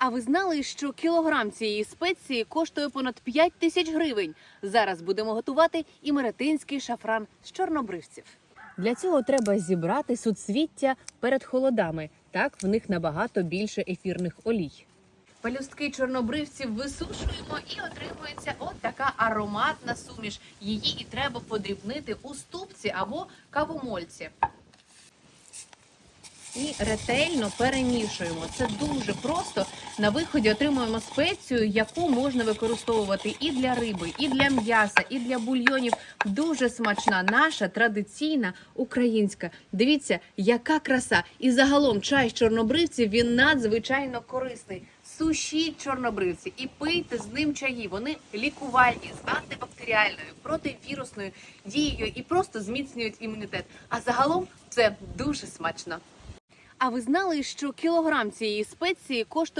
А ви знали, що кілограм цієї спеції коштує понад 5 тисяч гривень? Зараз будемо готувати імеретинський шафран з чорнобривців. Для цього треба зібрати суцвіття перед холодами. Так в них набагато більше ефірних олій. Пелюстки чорнобривців висушуємо і отримується от така ароматна суміш. Її і треба подрібнити у ступці або кавомольці. І ретельно перемішуємо. Це дуже просто. На виході отримуємо спецію, яку можна використовувати і для риби, і для м'яса, і для бульйонів. Дуже смачна, наша традиційна українська. Дивіться, яка краса! І загалом чай з чорнобривців він надзвичайно корисний. Сушіть чорнобривці і пийте з ним чаї. Вони лікувальні з антибактеріальною, противірусною дією і просто зміцнюють імунітет. А загалом це дуже смачно. А ви знали, що кілограм цієї спеції коштує